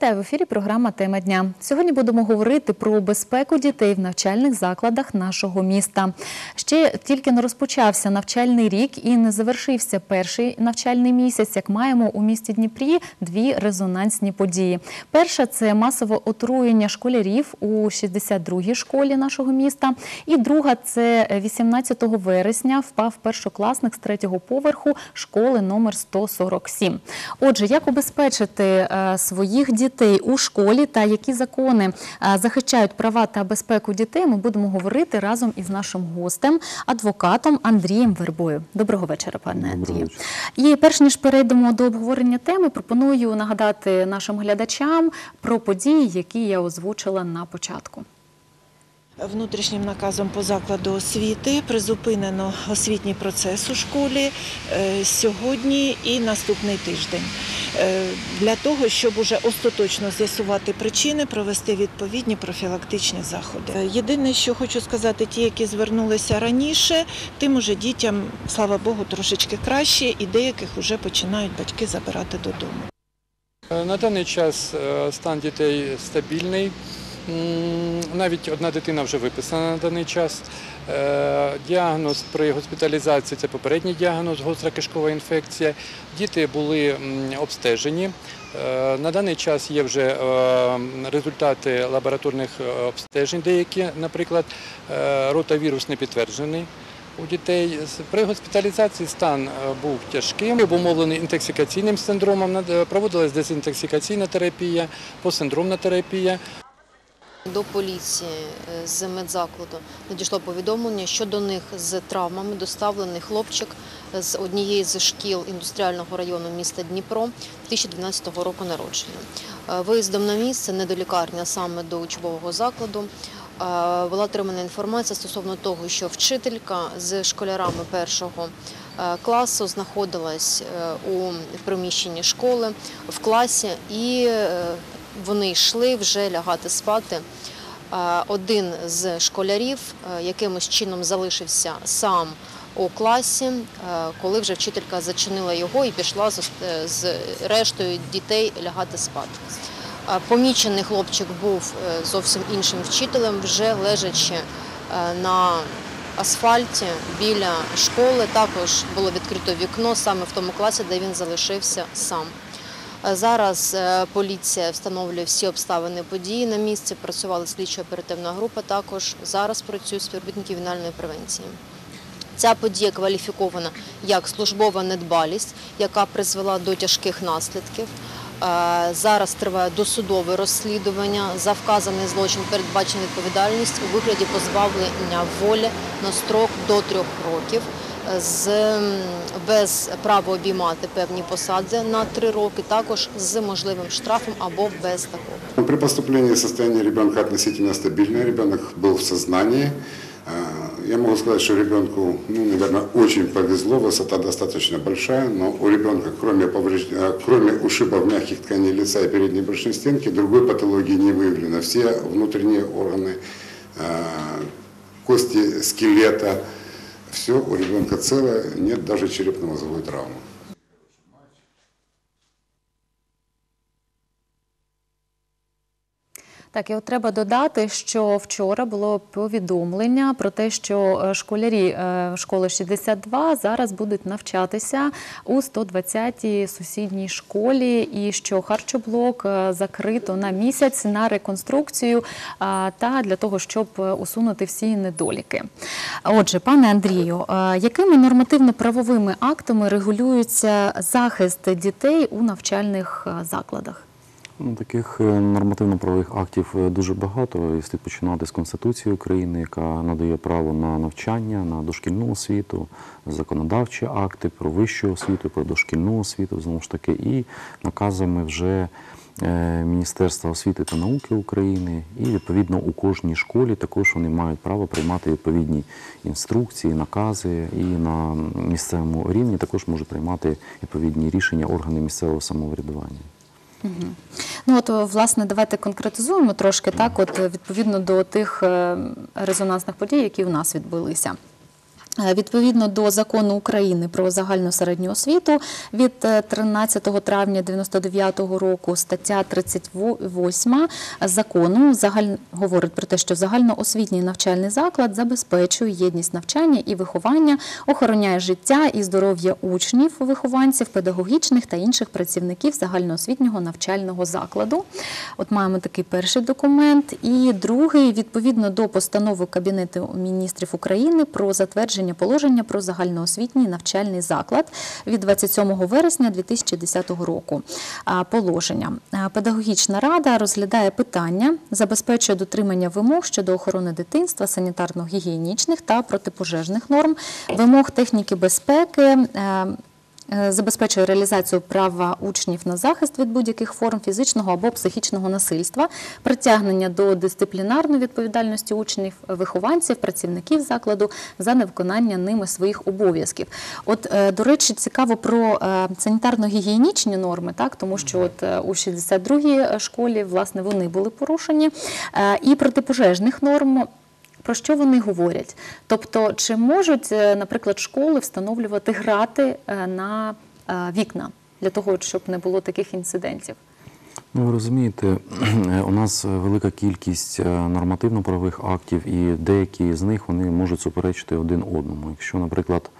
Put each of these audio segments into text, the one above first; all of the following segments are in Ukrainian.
Вітаю в ефірі. Програма Тема дня. Сьогодні будемо говорити про безпеку дітей в навчальних закладах нашого міста. Ще тільки не розпочався навчальний рік і не завершився перший навчальний місяць. Як маємо у місті Дніпрі дві резонансні події. Перша це масове отруєння школярів у 62-й школі нашого міста. І друга це 18 вересня впав першокласник з третього поверху школи номер 147. Отже, як убезпечити е, своїх дітей у школі та які закони захищають права та безпеку дітей, ми будемо говорити разом із нашим гостем, адвокатом Андрієм Вербою. Доброго вечора, пане Андрію. І перш ніж перейдемо до обговорення теми, пропоную нагадати нашим глядачам про події, які я озвучила на початку. Внутрішнім наказом по закладу освіти призупинено освітній процес у школі е, сьогодні і наступний тиждень Е, для того, щоб уже остаточно з'ясувати причини, провести відповідні профілактичні заходи. Єдине, що хочу сказати, ті, які звернулися раніше, тим уже дітям, слава Богу, трошечки краще, і деяких вже починають батьки забирати додому. Е, На даний час стан дітей стабільний. Навіть одна дитина вже виписана на даний час. Е, Діагноз при госпіталізації це попередній діагноз, гостра кишкова інфекція. Діти були обстежені. Е, На даний час є вже е, результати лабораторних обстежень, деякі, наприклад, ротавірус не підтверджений. У дітей при госпіталізації стан був тяжким, обумовлений інтоксикаційним синдромом. Проводилась дезінтоксикаційна терапія, посиндромна терапія. До поліції е, з медзакладу надійшло повідомлення, що до них з травмами доставлений хлопчик з однієї з шкіл індустріального району міста Дніпро 2012 року народження. Е, Виїздом на місце, не до лікарні, а саме до учбового закладу, е, була отримана інформація стосовно того, що вчителька з школярами першого е, класу знаходилась е, у приміщенні школи в класі і е, вони йшли вже лягати спати. Е, Один з школярів е, якимось чином залишився сам у класі, е, коли вже вчителька зачинила його і пішла з рештою дітей лягати спати. Помічений хлопчик був зовсім іншим вчителем, вже лежачи на асфальті біля школи. Також було відкрито вікно саме в тому класі, де він залишився сам. Зараз е, поліція встановлює всі обставини події на місці. Працювала слідчо-оперативна група. Також зараз працюють співробітники ювенальної превенції. Ця подія кваліфікована як службова недбалість, яка призвела до тяжких наслідків. Е, Зараз триває досудове розслідування. За вказаний злочин передбачена відповідальність у вигляді позбавлення волі на строк до трьох років з м, без права обіймати певні посади на три роки, також з можливим штрафом або без такого. При поступлении состояние ребенка относительно стабильное, ребенок был в сознании. А, Я могу сказать, что ребенку, ну, наверное, очень повезло, высота достаточно большая, но у ребенка, кроме, повреж- а, кроме ушибов мягких тканей лица и передней брюшной стенки, другой патологии не выявлено. Все внутренние органы, а, кости скелета, все у ребенка целое, нет даже черепно-мозговой травмы. Так, і от треба додати, що вчора було повідомлення про те, що е, школярі е, школи 62 зараз будуть навчатися у 120-й сусідній школі, і що харчоблок е, закрито на місяць на реконструкцію та для того, щоб усунути всі недоліки. Отже, пане Андрію, якими нормативно-правовими актами регулюється захист дітей у навчальних закладах? Ну, таких е, нормативно-правових актів е, дуже багато. І слід починати з Конституції України, яка надає право на навчання, на дошкільну освіту, законодавчі акти про вищу освіту, про дошкільну освіту, знову ж таки, і наказами вже е, Міністерства освіти та науки України. І відповідно у кожній школі також вони мають право приймати відповідні інструкції, накази, і на місцевому рівні також можуть приймати відповідні рішення органи місцевого самоврядування. Ну от власне, давайте конкретизуємо трошки так, от відповідно до тих е, резонансних подій, які у нас відбулися. Е, Відповідно до закону України про загальну середню освіту від е, 13 травня 99 року стаття 38 закону загаль... говорить про те, що загальноосвітній навчальний заклад забезпечує єдність навчання і виховання, охороняє життя і здоров'я учнів, вихованців, педагогічних та інших працівників загальноосвітнього навчального закладу. От маємо такий перший документ. І другий, відповідно до постанови Кабінету міністрів України про затвердження положення про загальноосвітній навчальний заклад від 27 вересня 2010 року. Положення. Педагогічна рада розглядає питання, забезпечує дотримання вимог щодо охорони дитинства, санітарно-гігієнічних та протипожежних норм, вимог техніки безпеки. Е, Забезпечує реалізацію права учнів на захист від будь-яких форм фізичного або психічного насильства, притягнення до дисциплінарної відповідальності учнів, вихованців, працівників закладу за невиконання ними своїх обов'язків. От, е, до речі, цікаво про е, санітарно-гігієнічні норми, так тому що от у 62-й школі власне вони були порушені, і протипожежних норм. Про що вони говорять? Тобто, чи можуть, е, наприклад, школи встановлювати грати е, на е, вікна для того, щоб не було таких інцидентів? Ну, ви розумієте, у нас велика кількість нормативно-правових актів, і деякі з них вони можуть суперечити один одному. Якщо, наприклад,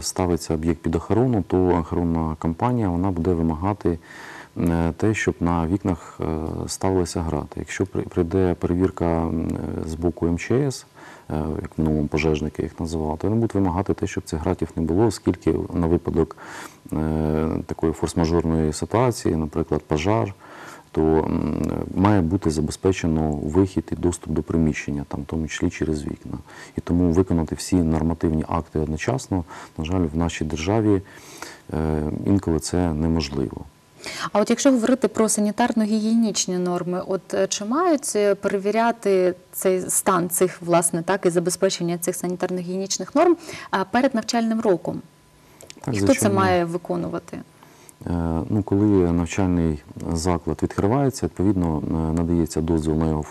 ставиться об'єкт під охорону, то охоронна компанія вона буде вимагати те, щоб на вікнах е, ставилися грати. Якщо прийде перевірка е, з боку МЧС, е, як в минулому пожежники їх називали, то вони будуть вимагати те, щоб цих гратів не було, оскільки на випадок е, такої форс-мажорної ситуації, наприклад, пожар, то має бути забезпечено вихід і доступ до приміщення, там, в тому числі через вікна. І тому виконати всі нормативні акти одночасно, на жаль, в нашій державі е, інколи це неможливо. А от якщо говорити про санітарно-гігієнічні норми, от е, чи мають е, перевіряти цей стан цих власне так і забезпечення цих санітарно-гігієнічних норм перед навчальним роком? Так, і хто це має виконувати? Е, Ну, коли навчальний заклад відкривається, відповідно е, надається дозвіл на його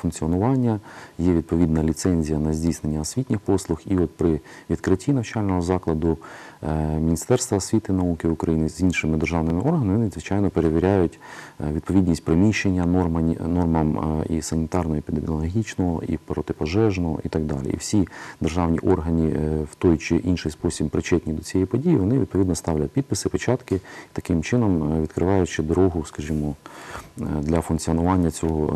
функціонування, є відповідна ліцензія на здійснення освітніх послуг. І от при відкритті навчального закладу е, Міністерства освіти і науки України з іншими державними органами, вони, звичайно, перевіряють е, відповідність приміщення нормам, нормам е, і санітарного, і епідеміологічного, і протипожежного, і так далі. І всі державні органи е, в той чи інший спосіб причетні до цієї події, вони відповідно ставлять підписи, печатки, таким чином е, відкриваючи дорогу, скажімо, е, для функціонування цього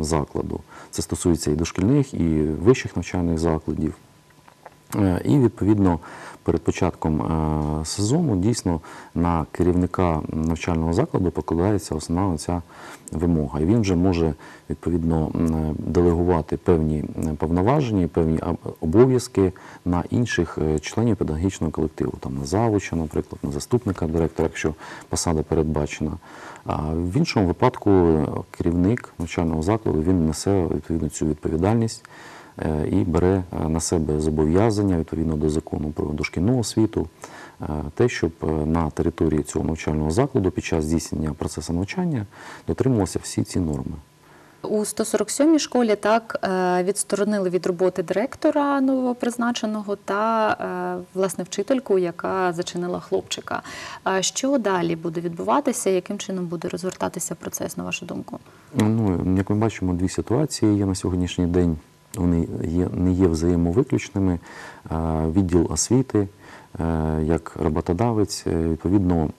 е, закладу. Це стосується і дошкільних, і вищих навчальних закладів. Е, І відповідно перед початком е, сезону дійсно на керівника навчального закладу покладається основна ця вимога. І він вже може відповідно делегувати певні повноваження, певні обов'язки на інших е, членів педагогічного колективу, там на завуча, наприклад, на заступника директора, якщо посада передбачена. А в іншому випадку е, керівник навчального закладу він несе відповідно цю відповідальність е, і бере е, на себе зобов'язання відповідно до закону про дошкільну освіту, е, те, щоб е, на території цього навчального закладу під час здійснення процесу навчання дотримувалися всі ці норми. У 147-й школі так е, відсторонили від роботи директора новопризначеного та е, власне вчительку, яка зачинила хлопчика. Що далі буде відбуватися? Яким чином буде розвертатися процес, на вашу думку? Ну, як ми бачимо, дві ситуації є на сьогоднішній день. Вони є, не є взаємовиключними. Е, Відділ освіти, е, як роботодавець, е, відповідно,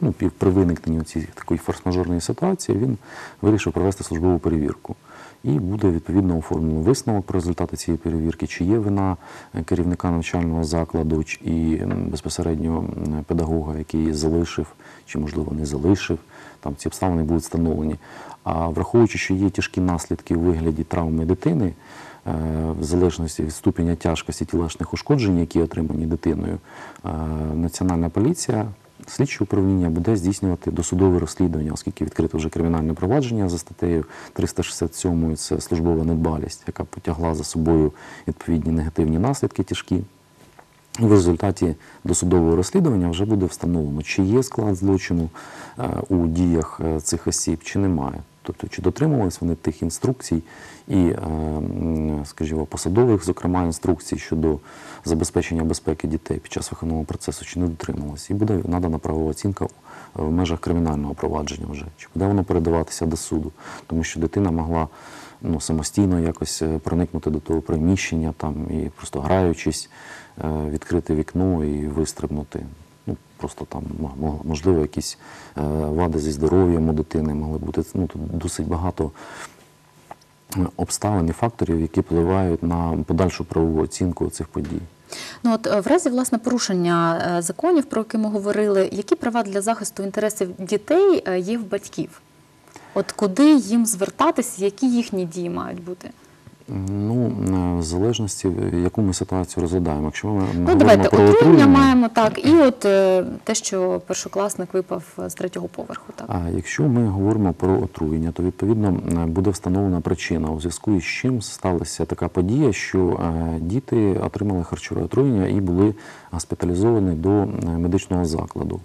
ну, при виникненні цієї такої форс-мажорної ситуації він вирішив провести службову перевірку. І буде відповідно оформлено висновок про результати цієї перевірки, чи є вина е, керівника навчального закладу і безпосередньо педагога, який залишив, чи можливо не залишив. Там ці обставини будуть встановлені. А враховуючи, що є тяжкі наслідки у вигляді травми дитини, е, в залежності від ступеня тяжкості тілесних ушкоджень, які отримані дитиною, е, Національна поліція, слідче управління буде здійснювати досудове розслідування, оскільки відкрито вже кримінальне провадження за статтею 367 це службова недбалість, яка потягла за собою відповідні негативні наслідки тяжкі. В результаті досудового розслідування вже буде встановлено, чи є склад злочину е, у діях е, цих осіб, чи немає. Тобто, чи дотримувались вони тих інструкцій і, е, скажімо, посадових, зокрема, інструкцій щодо забезпечення безпеки дітей під час виховного процесу, чи не дотримувались. І буде надана правова оцінка в межах кримінального провадження вже, чи буде воно передаватися до суду, тому що дитина могла ну, самостійно якось е, проникнути до того приміщення там, і просто граючись, е, відкрити вікно і вистрибнути. Просто там мо- мо- можливо якісь е, вади зі здоров'ям у дитини могли бути. Ну, тут досить багато е, обставин і факторів, які впливають на подальшу правову оцінку цих подій. Ну от е, в разі власне порушення законів, про які ми говорили, які права для захисту інтересів дітей є в батьків? От куди їм звертатись, які їхні дії мають бути? Ну, в залежності, яку ми ситуацію розглядаємо. Якщо ми Ну, давайте про отруєння отруєння, маємо так, і от е, те, що першокласник випав з третього поверху. Так А якщо ми говоримо про отруєння, то відповідно буде встановлена причина, у зв'язку із чим сталася така подія, що е, діти отримали харчове отруєння і були госпіталізовані до е, медичного закладу.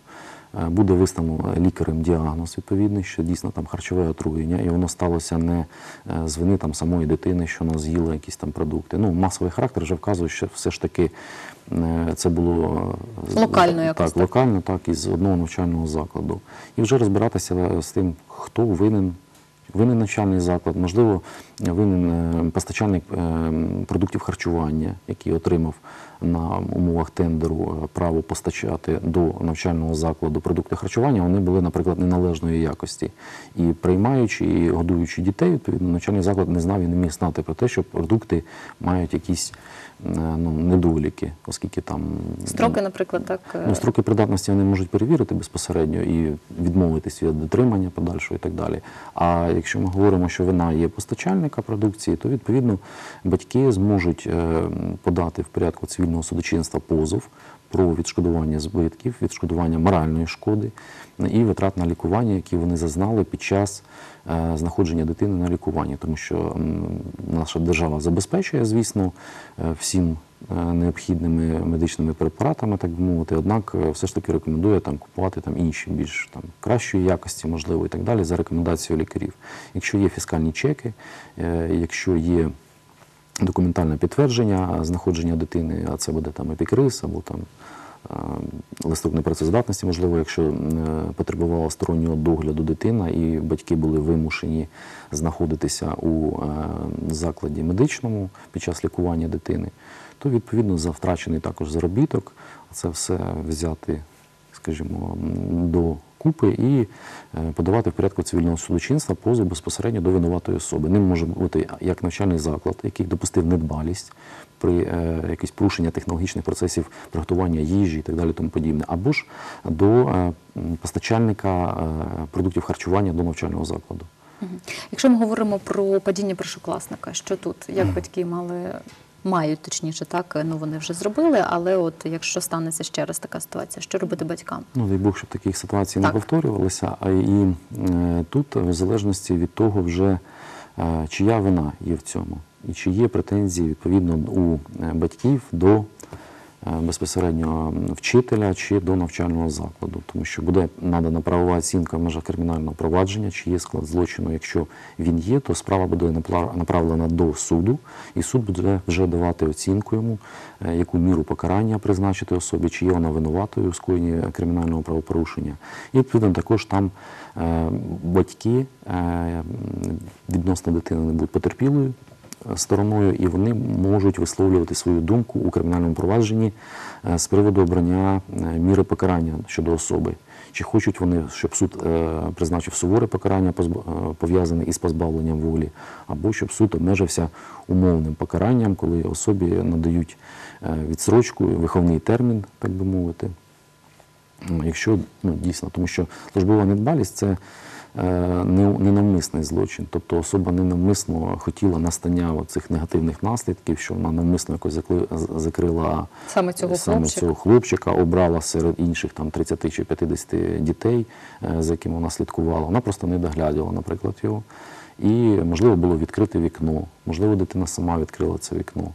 Е, Буде виставлено лікарем діагноз відповідний, що дійсно там харчове отруєння, і воно сталося не е, з вини там самої дитини, що вона з'їла якісь там продукти. Ну, масовий характер вже вказує, що все ж таки е, це було е, Локально якось так, так. локально, так, із одного навчального закладу. І вже розбиратися з тим, хто винен. Винен навчальний заклад, можливо, винен е, постачальник е, продуктів харчування, який отримав на умовах тендеру е, право постачати до навчального закладу продукти харчування, вони були, наприклад, неналежної якості. І приймаючи і годуючи дітей, відповідно, навчальний заклад не знав і не міг знати про те, що продукти мають якісь ну, недоліки, оскільки там строки, наприклад, так Ну, строки придатності вони можуть перевірити безпосередньо і відмовитись від дотримання подальшого і так далі. А якщо ми говоримо, що вина є постачальника продукції, то відповідно батьки зможуть е, подати в порядку цивільного судочинства позов про відшкодування збитків, відшкодування моральної шкоди і витрат на лікування, які вони зазнали під час е, знаходження дитини на лікуванні, тому що наша держава забезпечує, звісно, е, всім е, необхідними медичними препаратами, так би мовити, однак е, все ж таки рекомендує там купувати там інші більш там кращої якості, можливо, і так далі, за рекомендацією лікарів. Якщо є фіскальні чеки, е, якщо є документальне підтвердження знаходження дитини, а це буде там епікриз або там листок непрацездатності, можливо, якщо е, потребувала стороннього догляду дитина, і батьки були вимушені знаходитися у е, закладі медичному під час лікування дитини, то відповідно за втрачений також заробіток це все взяти, скажімо, до купи і е, подавати в порядку цивільного судочинства позов безпосередньо до винуватої особи. Ним може бути як навчальний заклад, який допустив недбалість при е, якісь порушення технологічних процесів приготування їжі і так далі, тому подібне, або ж до е, постачальника е, продуктів харчування до навчального закладу. Якщо ми говоримо про падіння першокласника, що тут як батьки мали мають точніше, так ну вони вже зробили, але от якщо станеться ще раз така ситуація, що робити батькам? Ну, дай Бог, щоб таких ситуацій Так. не повторювалося. А і е, тут, в залежності від того, вже е, чия вина є в цьому, і чи є претензії відповідно у е, батьків до безпосередньо вчителя чи до навчального закладу, тому що буде надана правова оцінка в межах кримінального провадження, чи є склад злочину. Якщо він є, то справа буде направлена до суду, і суд буде вже давати оцінку йому, е, яку міру покарання призначити особі, чи є вона винуватою у скоєнні кримінального правопорушення. І відповідно також там е, батьки е, відносно дитини не будуть потерпілою е, стороною, і вони можуть висловлювати свою думку у кримінальному провадженні е, з приводу обрання е, міри покарання щодо особи. Чи хочуть вони, щоб суд е, призначив суворе покарання, пов'язане із позбавленням волі, або щоб суд обмежився умовним покаранням, коли особі надають відсрочку, виховний термін, так би мовити. Якщо ну, дійсно, тому що службова недбалість це ненавмисний злочин, тобто особа ненавмисно хотіла настання цих негативних наслідків, що вона навмисно якось закрила Саме цього саме хлопчика? цього хлопчика, обрала серед інших там 30 чи 50 дітей, е, за якими вона слідкувала. Вона просто не доглядала, наприклад, його. І можливо було відкрити вікно, можливо, дитина сама відкрила це вікно.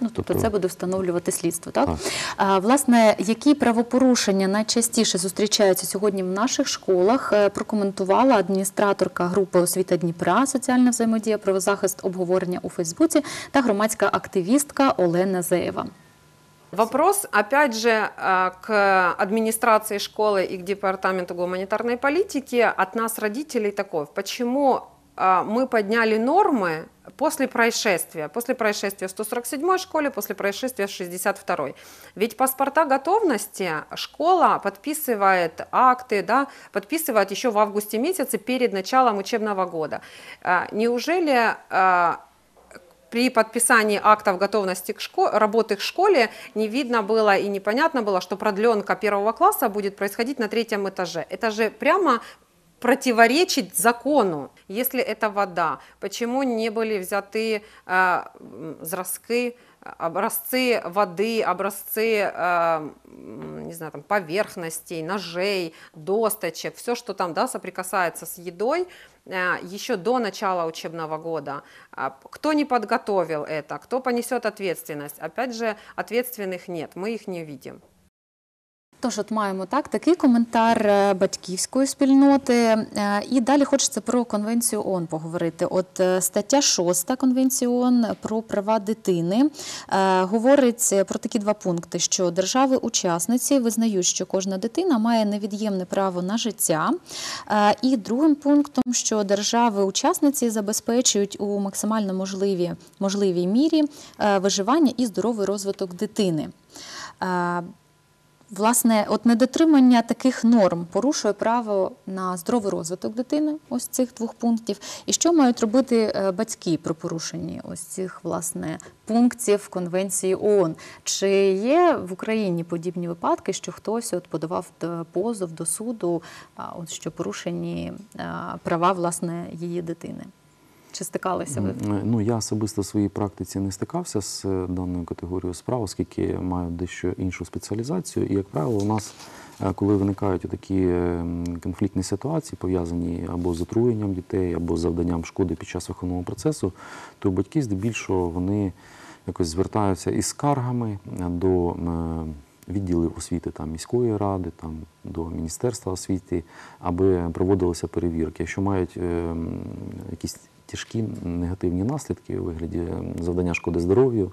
Ну, тобто, Тобто- це буде встановлювати слідство, так? Так. А, власне, які правопорушення найчастіше зустрічаються сьогодні в наших школах, е, прокоментувала адміністраторка групи освіта Дніпра, соціальна взаємодія, правозахист обговорення у Фейсбуці та громадська активістка Олена Зеєва. Вопрос, опять же, э, к администрации школы и к департаменту гуманитарной политики от нас, родителей, такой. Почему э, мы подняли нормы после происшествия? После происшествия в 147 школе, после происшествия в 62 Ведь паспорта готовности школа подписывает акты, да, подписывает еще в августе месяце перед началом учебного года. Э, Неужели э, при подписании актов готовности к шко- работы к школе не видно было и непонятно было, что продленка первого класса будет происходить на третьем этаже. Это же прямо противоречит закону. Если это вода, почему не были взяты э, зразки, образцы воды, образцы, э, не знаю, там, поверхностей, ножей, досточек, все, что там, да, соприкасается с едой, э, еще до начала учебного года. А Кто не подготовил это, кто понесет ответственность? Опять же, ответственных нет, мы их не видим. Тож, от маємо так такий коментар е, батьківської спільноти. Е, І далі хочеться про конвенцію ООН поговорити. От е, стаття 6 Конвенції ООН про права дитини говорить про такі два пункти: що держави-учасниці визнають, що кожна дитина має невід'ємне право на життя. І другим пунктом, що держави-учасниці забезпечують у максимально можливі, можливій мірі виживання і здоровий розвиток дитини. Власне, от недотримання таких норм порушує право на здоровий розвиток дитини, ось цих двох пунктів. І що мають робити е, батьки при порушенні ось цих власне пунктів Конвенції ООН? Чи є в Україні подібні випадки, що хтось от подавав е, позов до суду, от що порушені е, права власне її дитини? Чи стикалися ви? Ну, я особисто в своїй практиці не стикався з е, даною категорією справ, оскільки маю дещо іншу спеціалізацію. І, як правило, у нас, е, коли виникають такі ем, конфліктні ситуації, пов'язані або з отруєнням дітей, або з завданням шкоди під час виховного процесу, то батьки здебільшого вони якось звертаються із скаргами е, до е, відділів освіти там, міської ради, там, до Міністерства освіти, аби проводилися перевірки. Якщо мають е, якісь тяжкі негативні наслідки у вигляді завдання шкоди здоров'ю,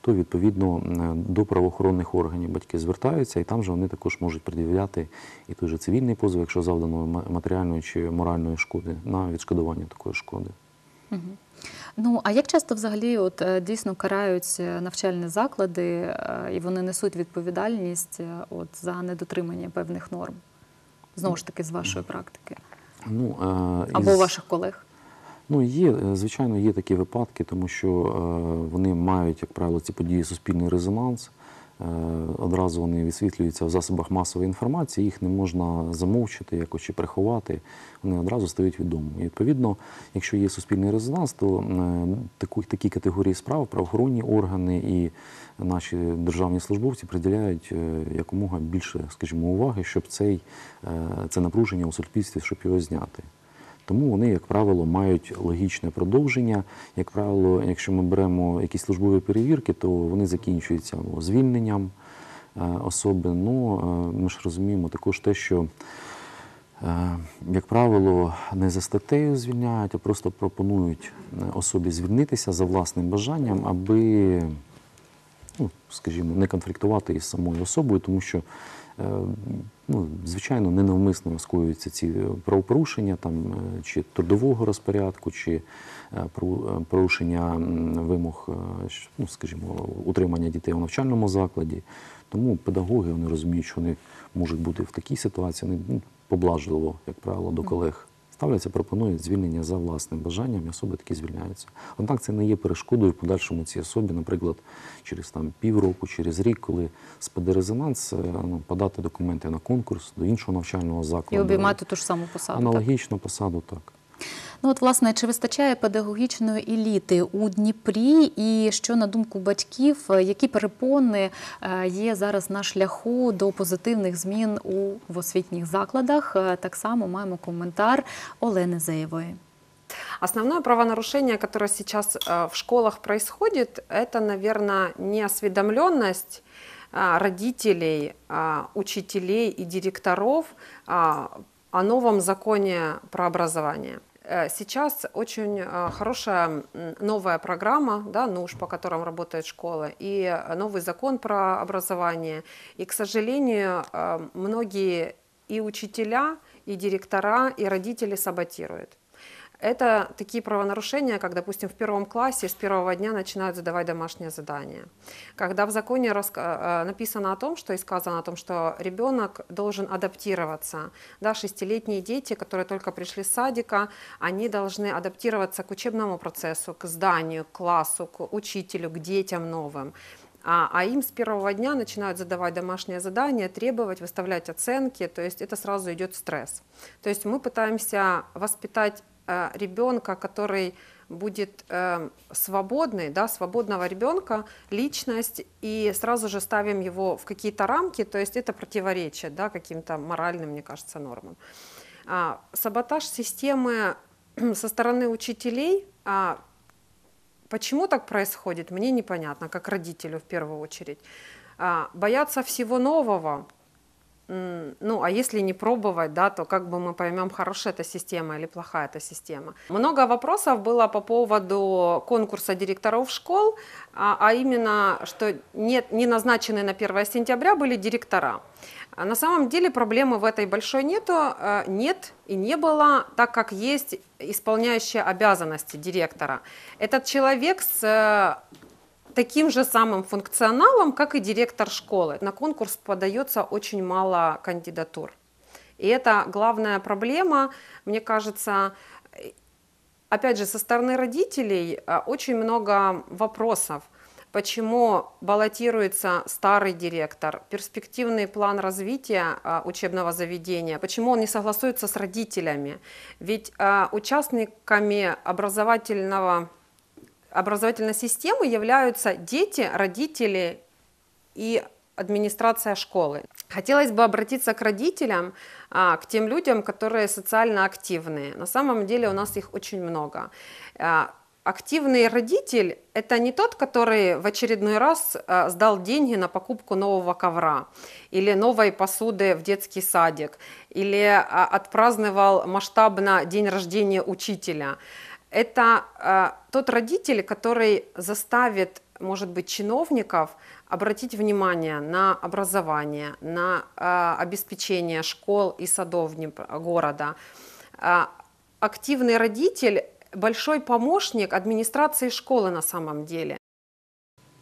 то відповідно е, до правоохоронних органів батьки звертаються, і там же вони також можуть пред'являти і той же цивільний позов, якщо завдано матеріальної чи моральної шкоди на відшкодування такої шкоди. Ну а як часто взагалі от е, дійсно карають е, навчальні заклади і вони несуть відповідальність от за недотримання певних норм? Знову ж таки, з вашої практики Ну, або із- ваших колег? Ну, є, е, звичайно, є такі випадки, тому що е, вони мають, як правило, ці події суспільний резонанс. Е, одразу вони висвітлюються в засобах масової інформації, їх не можна замовчити якось чи приховати, вони одразу стають відомими. І, відповідно, якщо є суспільний резонанс, то таку, такі категорії справ правоохоронні органи і наші державні службовці приділяють якомога більше, скажімо, уваги, щоб цей, це напруження у суспільстві, щоб його зняти. Тому вони, як правило, мають логічне продовження. Як правило, якщо ми беремо якісь службові перевірки, то вони закінчуються звільненням е, особи. Ну, е, ми ж розуміємо також те, що, е, як правило, не за статтею звільняють, а просто пропонують особі звільнитися за власним бажанням, аби ну, скажімо, не конфліктувати із самою особою, тому що, ну, звичайно, ненавмисно скоюються ці правопорушення там, е, чи трудового розпорядку, чи е, е, порушення вимог, е, ну, скажімо, утримання дітей у навчальному закладі. Тому педагоги вони розуміють, що вони можуть бути в такій ситуації, вони ну, поблажливо, як правило, до колег ставляться, пропонують звільнення за власним бажанням, і особи такі звільняються. Однак це не є перешкодою в подальшому цій особі, наприклад, через там півроку, через рік, коли спаде резонанс, е, ну, подати документи на конкурс до іншого навчального закладу. І обіймати ту ж саму посаду. Так? Посаду, так. Ну от власне, чи вистачає педагогічної еліти у Дніпрі, і що на думку батьків, е, які перепони е, є зараз на шляху до позитивних змін у в освітніх закладах? Е, Так само маємо коментар Олени Зеєвої. Основное правонарушение, которое сейчас э, в школах происходит, это, наверное, неосведомленность родителей, учителей и директоров о новом законе про образование. Э, Сейчас очень э, хорошая новая программа, да, НУШ, по которым работает школа, и э, новый закон про образование. И, к сожалению, многие и учителя, и директора, и родители саботируют. Это такие правонарушения, как, допустим, в первом классе с первого дня начинают задавать домашнее задание. Когда в законе э, написано о том, что и сказано о том, что ребенок должен адаптироваться. Да, шестилетние дети, которые только пришли с садика, они должны адаптироваться к учебному процессу, к зданию, к классу, к учителю, к детям новым. А, а им с первого дня начинают задавать домашние задания, требовать, выставлять оценки, то есть это сразу идет стресс. То есть мы пытаемся воспитать ребенка, который будет э, свободный, да, свободного ребенка, личность, и сразу же ставим его в какие-то рамки, то есть это противоречит да, каким-то моральным, мне кажется, нормам. А, саботаж системы со стороны учителей, а, почему так происходит, мне непонятно, как родителю в первую очередь. А, боятся всего нового, ну, а если не пробовать, да, то как бы мы поймем, хорошая эта система или плохая эта система. Много вопросов было по поводу конкурса директоров школ, а, а именно, что нет, не назначены на 1 сентября были директора. А На самом деле проблемы в этой большой нету, э, нет и не было, так как есть исполняющая обязанности директора. Этот человек с э, таким же самым функционалом, как и директор школы. На конкурс подается очень мало кандидатур. И это главная проблема, мне кажется, э, опять же, со стороны родителей э, очень много вопросов. Почему баллотируется старый директор, перспективный план развития а, учебного заведения, почему он не согласуется с родителями? Ведь а, участниками образовательного образовательной системы являются дети, родители и администрация школы. Хотелось бы обратиться к родителям, а, к тем людям, которые социально активные. На самом деле у нас их очень много. А, Активный родитель – это не тот, который в очередной раз а, сдал деньги на покупку нового ковра или новой посуды в детский садик, или отпраздновал масштабно день рождения учителя. Это а, тот родитель, который заставит, может быть, чиновников обратить внимание на образование, на а, обеспечение школ и садов города. А, Активный родитель – большой помощник администрации школы на самом деле.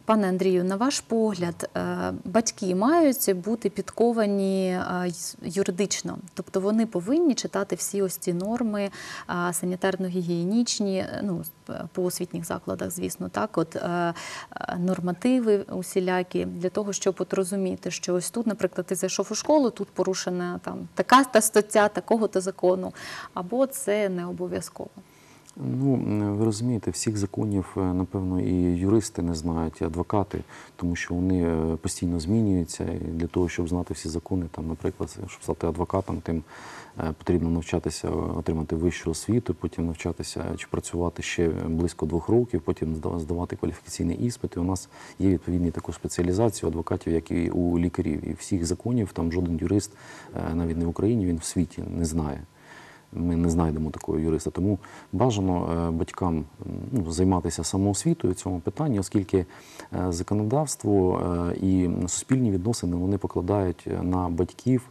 Пане Андрію, на ваш погляд, е, батьки мають бути підковані е, юридично, тобто вони повинні читати всі ось ці норми е, санітарно-гігієнічні, ну по освітніх закладах, звісно, так, от нормативи усілякі для того, щоб от розуміти, що ось тут, наприклад, ти зайшов у школу, тут порушена там така та стаття, такого то закону, або це не обов'язково. Ну, ви розумієте, всіх законів, е, напевно, і юристи не знають, і адвокати, тому що вони е, постійно змінюються. І для того, щоб знати всі закони, там, наприклад, щоб стати адвокатом, тим е, потрібно навчатися, отримати вищу освіту, потім навчатися чи працювати ще близько двох років, потім зда- здавати кваліфікаційний іспит. І у нас є відповідні таку спеціалізацію адвокатів, як і у лікарів. І всіх законів там жоден юрист, навіть не в Україні, він в світі не знає ми не знайдемо такого юриста. Тому бажано е, батькам ну, займатися самоосвітою в цьому питанні, оскільки е, законодавство е, і суспільні відносини вони покладають на батьків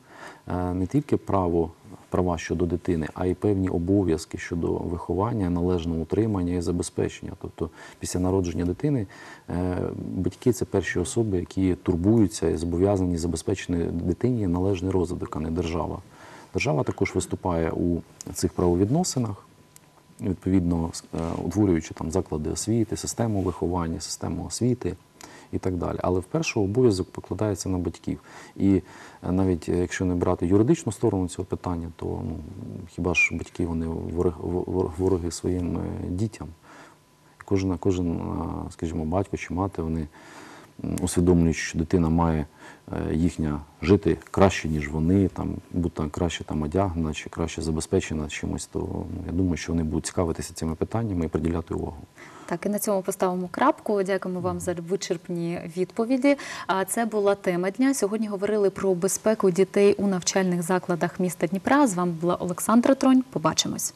не тільки право. Права щодо дитини, а й певні обов'язки щодо виховання, належного утримання і забезпечення. Тобто, після народження дитини батьки це перші особи, які турбуються і зобов'язані забезпечити дитині належний розвиток, а не держава. Держава також виступає у цих правовідносинах, відповідно е, утворюючи там заклади освіти, систему виховання, систему освіти і так далі. Але вперше обов'язок покладається на батьків. І е, навіть е, якщо не брати юридичну сторону цього питання, то ну, хіба ж батьки вони вороги, своїм дітям? Кожен, кожен, скажімо, батько чи мати, вони усвідомлюють, що дитина має е, їхня жити краще, ніж вони, там, бути краще там, одягнена чи краще забезпечена чимось, то ну, я думаю, що вони будуть цікавитися цими питаннями і приділяти увагу. Так, і на цьому поставимо крапку. Дякуємо вам за вичерпні відповіді. А це була тема дня. Сьогодні говорили про безпеку дітей у навчальних закладах міста Дніпра. З вами була Олександра Тронь. Побачимось.